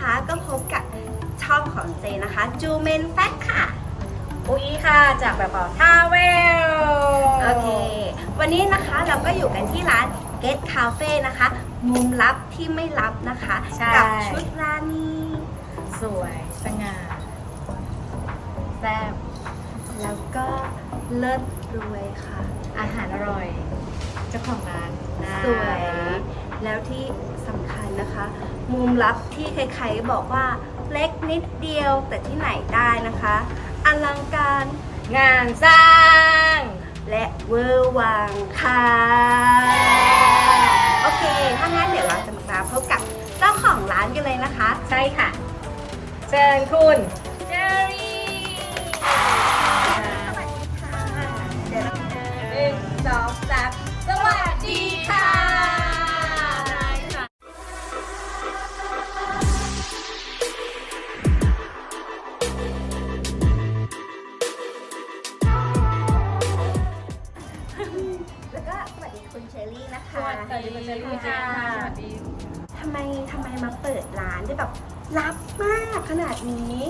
นี้นะคะก็พบกับช่องของเจนะคะจูเมนแฟคค่ะปุยค่ะ จากแบบบอกท่าเวลโอเค วันนี้นะคะเราก็อยู่กันที่ร้าน Get Cafe นะคะ มุมลับที่ไม่ลับนะคะ ใช่ กัชุดราณีสวยสง่าแซ่บแล้วก็เลิศรวยค่ะ อาหารอร่อย เจ้าของร้านน่าสวยรัก แล้วที่สำคัญนะคะ มุมลับที่ใครๆบอกว่าเล็กนิดเดียวแต่ที่ไหนได้นะคะ อลังการงานสร้าง และเวอร์วังค่ะ โอเค ถ้างั้นเดี๋ยวเราจะมาพบกับเจ้าของร้านกันเลยนะคะ ใช่ค่ะ เชิญคุณเจอรี่สวัสดีค่ะเดี๋ยวเราหนึ่งสอง วัสดีคุณเจอรี่ค่ะสวัสดีทำไมทำไมมาเปิดร้านได้แบบลับมากขนาดนี้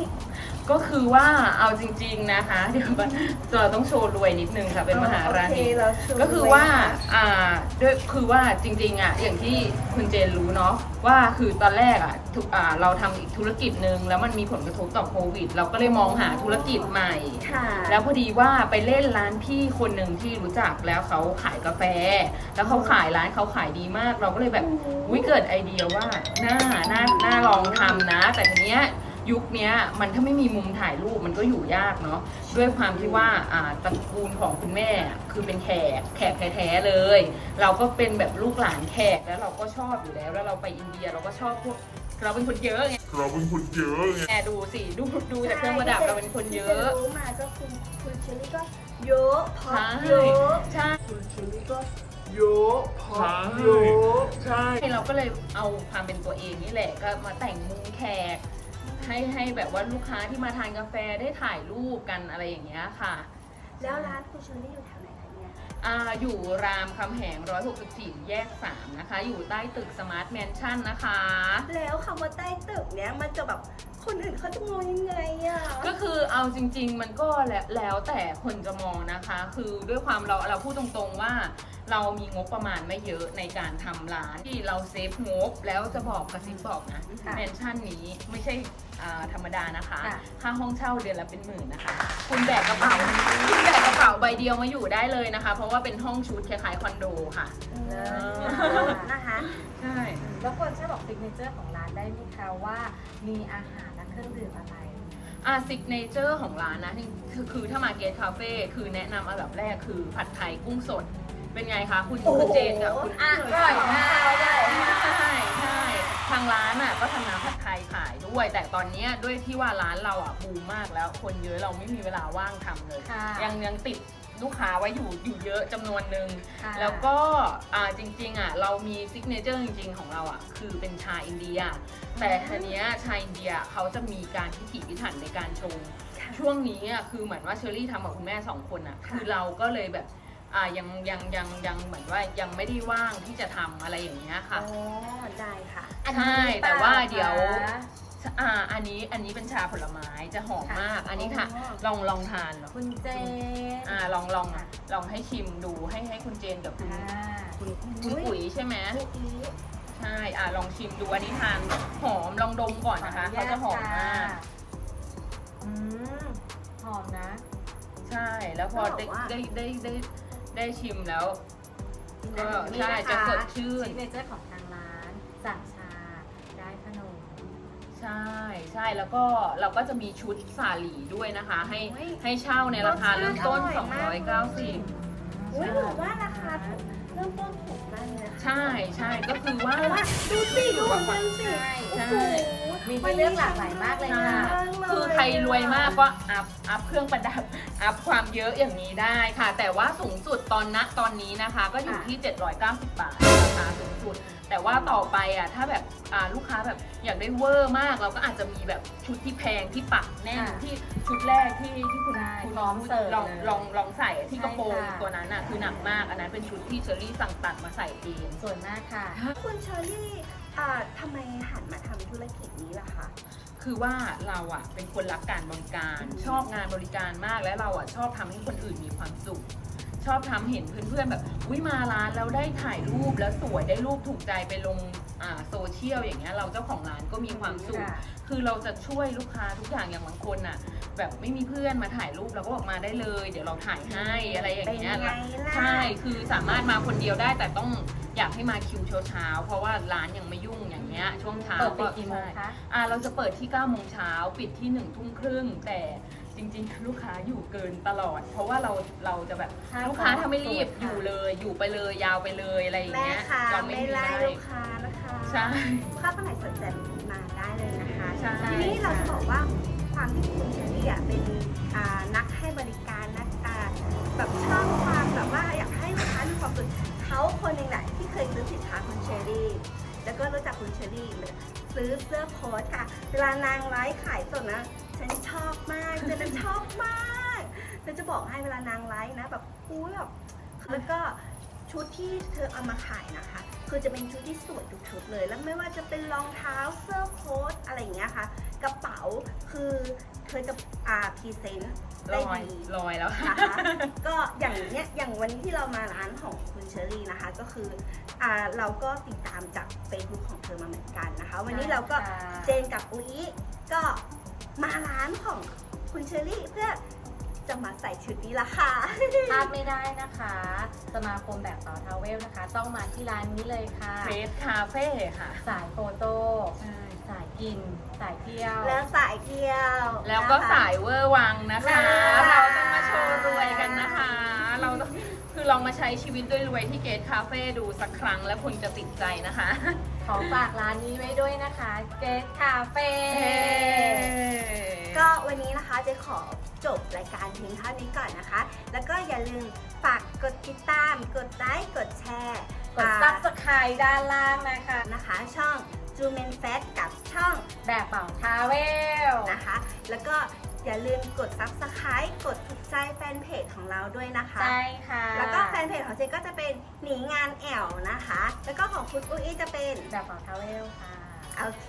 ก็คือว่าเอาจริง ๆนะคะเดี๋ยวก่อนเราต้องโชว์รวยนิดนึงค่ะเป็นมหาราโอเคณีเราชวนก็คือว่าอ่าด้วยคือว่าจริงๆอะอย่างที่คุณเจนรู้เนาะว่าคือตอนแรกอะทุกอ่าเราทำอีกธุรกิจหนึ่งแล้วมันมีผลกระทบต่อโควิด เราก็เลยมองหาธุรกิจใหม่ ค่ะ แล้วพอดีว่าไปเล่นร้านพี่คนหนึ่งที่รู้จักแล้วเขาขายกาแฟ แล้วเขาขายร้านเขาขายดีมาก เราก็เลยแบบวิเกิดไอเดียว่าน่าน่าน่าลองทำนะ แต่ทีเนี้ย ยุคเนี้ยมันถ้าไม่มีมุมถ่ายรูปมันก็อยู่ยากเนาะด้วยความที่ว่าอ่าตระกูลของคุณแม่อะคือเป็นแขกแขกแท้ๆเลย เราก็เป็นแบบลูกหลานแขกแล้วเราก็ชอบอยู่แล้ว แล้วเราไปอินเดียเราก็ชอบพวกเราเป็นคนเยอะไงเราเป็นคนเยอะไงแกดูสิดูดูจากเครื่องประดับเราเป็นคนเยอะที่จรู้มาก็คุณคุณเชอรี่ก็เยอะพอใช่เยอะใช่คุณเชอรี่ก็เยอะพอเยอะใช่เราก็เลยเอาความเป็นตัวเองนี่แหละก็มาแต่งมุมแขก ให้ให้แบบว่าลูกค้าที่มาทานกาแฟได้ถ่ายรูปกันอะไรอย่างเงี้ยค่ะ แล้วร้านคุณเชอรี่อยู่แถวไหนคะ อ่าอยู่รามคำแหง 164 แยก 3 นะคะ อยู่ใต้ตึกสมาร์ทแมนชั่นนะคะ แล้วคำว่าใต้ตึกเนี้ยมันจะแบบคนอื่นเขาจะมองยังไงอะก็คือเอาจริง ๆ มันก็แล้วแล้วแต่คนจะมองนะคะ คือด้วยความเราเราพูดตรงๆว่า เรามีงบประมาณไม่เยอะในการทำร้านที่เราเซฟงบแล้วจะบอกกระซิบบอกนะค่ะแมนชั่นนี้ไม่ใช่อ่าธรรมดานะคะ ค่ะ ค่าห้องเช่าเดือนละเป็นหมื่นนะคะ คุณแบกกระเป๋าคุณแบกกระเป๋าใบเดียวมาอยู่ได้เลยนะคะเพราะว่าเป็นห้องชุดคล้ายๆคอนโดค่ะเออนะคะใช่ แล้วควรช่วยบอกซิกเนเจอร์ของร้านได้ไหมคะว่ามีอาหารและเครื่องดื่มอะไร อ่าซิกเนเจอร์ของร้านนะที่คือคือถ้ามาเกตคาเฟ่คือแนะนำอันดับแรกคือผัดไทยกุ้งสด เป็นไงคะ คุณโอ้โหคุณเจนกับคุณอร่อยมากอร่อยมาก ใช่ใช่ทางร้านอะก็ทำน้ำผัดไทยขายด้วย แต่ตอนเนี้ยด้วยที่ว่าร้านเราอะบูมมากแล้ว คนเยอะเราไม่มีเวลาว่างทำเลย ค่ะ ยังยังติด ลูกค้าไว้อยู่อยู่เยอะจำนวนหนึ่ง ค่ะแล้วก็อ่าจริงๆอะเรามีซิกเนเจอร์จริงๆ ของเราอะคือเป็นชาอินเดีย แต่ทีเนี้ยชาอินเดียเขาจะมีการพิถีพิถันในการชงช่วงนี้อะคือเหมือนว่าเชอรี่ทำกับคุณแม่สองคนอะคือเราก็เลยแบบอ่ายังยังยังยังเหมือนว่ายังไม่ได้ว่างที่จะทำอะไรอย่างเงี้ยค่ะ อ๋อได้ค่ะอันนี้ใช่หรือเปล่แต่ว่าเดี๋ยว คะ อ่าอันนี้อันนี้เป็นชาผลไม้จะหอมมาก อันนี้ค่ะ อ๋อ ลองลองทานเหรอคุณเจนอ่าลองลองลองให้ชิมดูให้ให้คุณเจนกับคุณอ่าคุณคุณปุ๋ยใช่ไหมเมื่อกี้ ใช่อะลองชิมดูอันนี้ทานหอมลองดมก่อนนะคะเขาจะหอมมากอืมหอมนะ ใช่แล้วพอได้ได้ได้ได้ได้ชิมแล้ว ก็ใช่จะสดชื่น ซิกเนเจอร์ของทางร้านสั่งชาได้ขนม ใช่ใช่แล้วก็เราก็จะมีชุดสาหลีด้วยนะคะ ให้ให้เช่าในราคาเริ่มต้น290อุ้ยหนูว่าราคาถูกเริ่มต้นถูกมากเลยนะคะใช่ใช่ก็คือว่าเพราะว่าดูสิดูของฉันสิใช่ โอ้ใช่โหมีให้เลือกหลากหลายมากเลยค่ะ คือใครรวยมากก็อัพอัพเครื่องประดับ อัพความเยอะอย่างนี้ได้ค่ะ แต่ว่าสูงสุดตอนณตอนนี้นะคะ ก็อยู่ที่ 790 บาทราคาสูงสุดแต่ ว่าต่อไปอะถ้าแบบอ่าลูกค้าแบบอยากได้เวอร์มาก เราก็อาจจะมีแบบชุดที่แพงที่ปักแน่นค่ะที่ชุดแรกที่ที่คุณใช่คุณพร้อมเสิร์ฟลองเลยลองลองใส่อะที่กระโปรงใช่ค่ะ ตัวนั้นอะคือหนักมากอันนั้นเป็นชุดที่เชอรี่สั่งตัดมาใส่เองสวยมากค่ะ คุณเชอรี่อ่าทำไมหันมาทำธุรกิจนี้ล่ะคะ คือว่าเราอะเป็นคนรักการบริการ ชอบงานบริการมากและเราอะชอบทำให้คนอื่นมีความสุข ชอบทำเห็นเพื่อนๆแบบอุ้ยมาร้านแล้วได้ถ่ายรูปแล้วสวยได้รูปถูกใจไปลงอ่าโซเชียลอย่างเงี้ยเราเจ้าของร้านก็มีความสุขค่ะคือเราจะช่วยลูกค้าทุกอย่างอย่างบางคนน่ะ แบบไม่มีเพื่อนมาถ่ายรูปเราก็บอกมาได้เลย เดี๋ยวเราถ่ายให้อะไรอย่างเป็นเงี้ยไงล่ะใช่คือสามารถมาคนเดียวได้แต่ต้องอยากให้มาคิวเช้าๆเพราะว่าร้านยังไม่ยุ่งอย่างเงี้ยช่วงเช้าเปิดปิดกี่โมงใช่คะอ่าเราจะเปิดที่9โมงเช้าปิดที่1ทุ่มครึ่งแต่ จริงๆ ลูกค้าอยู่เกินตลอด เพราะว่าเราเราจะแบบใช่ลูกค้าถ้าไม่รีบค่ะ อยู่เลยอยู่ไปเลยยาวไปเลยอะไรอย่างแม่เงี้ยค่ะเราไม่มีไล่ให้ลูกค้านะคะใช่ ลูกค้าคนไหนสนใจมาได้เลยนะคะใช่ ทีนี้เราจะบอกว่าความที่คุณเชอรี่อะเป็นอ่านักให้บริการนักอ่าแบบชอบความแบบว่าอยากให้ลูกค้ามีความสุขเขาคนหนึ่งแหละที่เคยซื้อสินค้าคุณเชอรี่ แล้วก็รู้จักคุณเชอรี่เลยซื้อเสื้อโค้ทค่ะเวลานางไลฟ์ขายสดนะ ฉันชอบมากฉันชอบมากฉันจะบอกให้เวลานางไลฟ์นะแบบอุ้ยแบบแล้วก็ชุดที่เธอเอามาขายนะคะ คือจะเป็นชุดที่สวยทุกชุดเลย แล้วไม่ว่าจะเป็นรองเท้าเสื้อโค้ทอะไรอย่างเงี้ยค่ะ กระเป๋าคือเธอจะอ่าพรีเซนต์ลได้อยดีลอยแล้วนะคะก็อย่างเนี้ยอย่างวันนี้ที่เรามาร้านของคุณเชอรี่นะคะ ก็คืออ่าเราก็ติดตามจาก Facebook ของเธอมาเหมือนกันนะคะ วันนี้เราก็ใช่ค่ะเจนกับอุ้ยก็ มาร้านของคุณเชอรี่เพื่อจะมาใส่ชุดนี้ละค่ะ พลาดไม่ได้นะคะ สมาคมแบบต่อทาวเวลนะคะ ต้องมาที่ร้านนี้เลยค่ะ เฟสคาเฟ่ค่ะ สายโฟโต้สายกิน สายเที่ยว แล้วสายเที่ยวแล้วก็นะคะ สายเวอร์วังนะคะค่ะเราต้องมาโชว์รวยกันนะคะ เราต้องคือลองมาใช้ชีวิตด้วยรวยที่เกตคาเฟ่ดูสักครั้งแล้วคุณจะติดใจนะคะ ขอฝากร้านนี้ไว้ด้วยนะคะเกสคาเฟ่ก็วันนี้นะคะเจะขอจบรายการเพียงเท่านี้ก่อนนะคะ แล้วก็อย่าลืมฝากกดติดตาม กดไลค์ กดแชร์กดซับสไครต์ด้านล่างนะคะนะคะ ช่องจูเมนแฟตกับช่องแบบเป่าทาวเวลนะคะ แล้วก็อย่าลืมกด subscribe กดถูกใจแฟนเพจของเราด้วยนะคะ ใช่ค่ะ แล้วก็แฟนเพจของเจนก็จะเป็น หนีงานแอลนะคะ แล้วก็ของคุณอุ้ยจะเป็นแบบเป่าทาวเวลค่ะ โอเค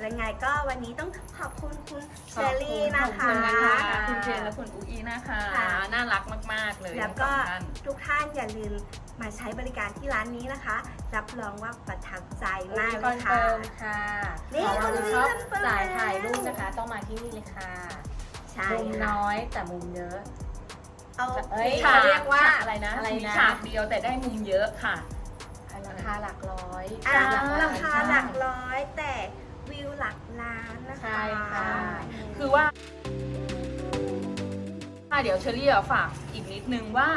แล้วไงก็วันนี้ต้องขอบคุณคุณเชอรี่นะขอบคะคุณนะคะค่ะคุณเจนและคุณอูอีนะคะ ค่ะ น่ารักมาก ๆ เลยแล้วก็ทั้งสองท่านทุกท่านอย่าลืมมาใช้บริการที่ร้านนี้นะคะ รับรองว่าประทับใจมากคเลอนยเฟิค่ะร์มค่ะนี่เราคนนี้ชอบคอนเฟิร์ม สายถ่ายรูปนะคะ ต้องมาที่นี่เลยค่ะใช่มุมค่ะ น้อยแต่มุมเยอะ เอาเอ้ย ฉากเรียกว่าฉอะไรนะอะไรนะ ฉากเดียวแต่ได้มุมเยอะค่ะ ราคาหลักร้อยอ่าหลักล้านราคาหลักร้อยแต่วิวหลักล้านนะคะ ใช่ค่ะ คือว่าอะเดี๋ยวเชอรี่อะฝากอีกนิดนึงว่า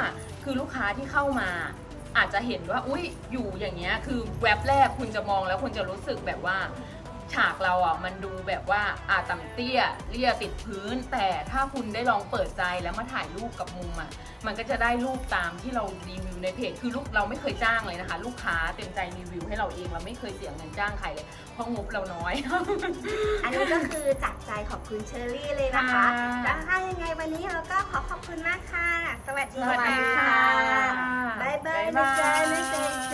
คือลูกค้าที่เข้ามา อาจจะเห็นว่า อุ้ยอยู่อย่างเงี้ย คือแว็บแรกคุณจะมองแล้วคุณจะรู้สึกแบบว่า ฉากเราอะมันดูแบบว่าอาต่ำเตี้ยเลี่ยติดพื้น แต่ถ้าคุณได้ลองเปิดใจแล้วมาถ่ายรูปกับมุมอะมันก็จะได้รูปตามที่เรารีวิวในเพจคือลูกเราไม่เคยจ้างเลยนะคะ ลูกค้าเต็มใจรีวิวให้เราเองเราไม่เคยเสียเงินจ้างใครเลยเพราะงบเราน้อย อันนี้ก็คือจากใจขอบคุณเชอรี่เลยนะคะค่ะ แล้วถ้ายังไงวันนี้เราก็ขอขอบคุณมากค่ะ สวัสดีสวัสดีค่ะบ๊ายบายบ๊ายนะบายจ๊ะนะจ๊ะ